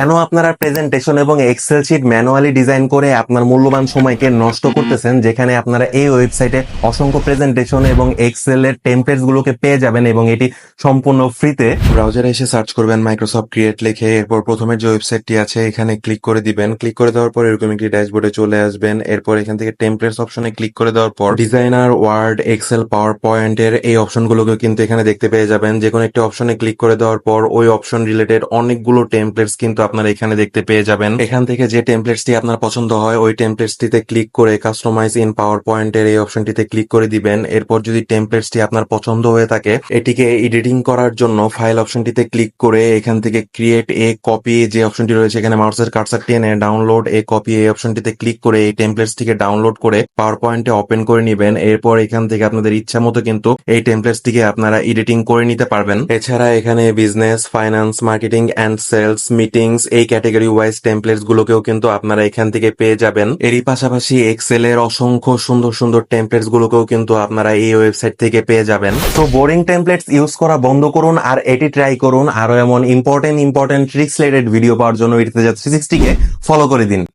কেন আপনারা প্রেজেন্টেশন এবং এক্সেল শিট ম্যানুয়ালি ডিজাইন করে আপনার মূল্যবান সময়কে নষ্ট করতেছেন যেখানে আপনারা এই ওয়েবসাইটে অসংখ্য প্রেজেন্টেশন এবং এক্সেল এর টেমপ্লেটস গুলোকে পেয়ে যাবেন এবং এটি সম্পূর্ণ ফ্রিতে ব্রাউজারে এসে সার্চ করবেন মাইক্রোসফট ক্রিয়েট লিখে এরপর প্রথমে যে ওয়েবসাইটটি আছে এখানে ক্লিক করে দিবেন। ক্লিক করে দেওয়ার পর এরকম একটি ড্যাশবোর্ডে চলে আসবেন। এরপর এখান থেকে টেমপ্লেটস অপশনে ক্লিক করে দেওয়ার পর ডিজাইনার ওয়ার্ড এক্সেল পাওয়ার পয়েন্টের এই অপশনগুলোকে কিন্তু এখানে দেখতে পেয়ে যাবেন। যে কোনো একটি অপশনে ক্লিক করে দেওয়ার পর ওই অপশন রিলেটেড অনেকগুলো টেমপ্লেটস কিন্তু আপনারা এখানে দেখতে পেয়ে যাবেন। এখান থেকে যে টেমপ্লেটসটি আপনার পছন্দ হয়, ওই টেমপ্লেটসটিতে ক্লিক করে কাস্টমাইজ ইন পাওয়ার পয়েন্টের এই অপশনটিতে ক্লিক করে দিবেন। এরপর যদি টেমপ্লেটসটি আপনার পছন্দ হয়ে থাকে, এটিকে এডিটিং করার জন্য ফাইল অপশনটিতে ক্লিক করে এখান থেকে ক্রিয়েট এ কপি যে অপশনটি রয়েছে, এখানে মাউসের কার্সারটি এনে ডাউনলোড এ কপি এই অপশনটিতে ক্লিক করে এই টেমপ্লেটসটিকে ডাউনলোড করে পাওয়ার পয়েন্টে ওপেন করে নিবেন। এরপর এখান থেকে আপনাদের ইচ্ছা মতো কিন্তু এই টেমপ্লেটস টেমপ্লেটসটিকে আপনারা এডিটিং করে নিতে পারবেন। এছাড়া এখানে business finance marketing and sales meetings এই ক্যাটাগরি ওয়াইজ টেমপ্লেটস গুলোকেও কিন্তু আপনারা এখান থেকে পেয়ে যাবেন। এরই পাশাপাশি এক্সেল এর অসংখ্য সুন্দর সুন্দর টেমপ্লেটস গুলোকেও কিন্তু আপনারা এই ওয়েবসাইট থেকে পেয়ে যাবেন। তো বোরিং টেমপ্লেটস ইউজ করা বন্ধ করুন আর এটি ট্রাই করুন। আরও এমন important important tricks related video পাওয়ার জন্য সিক্সটিকে ফলো করে দিন।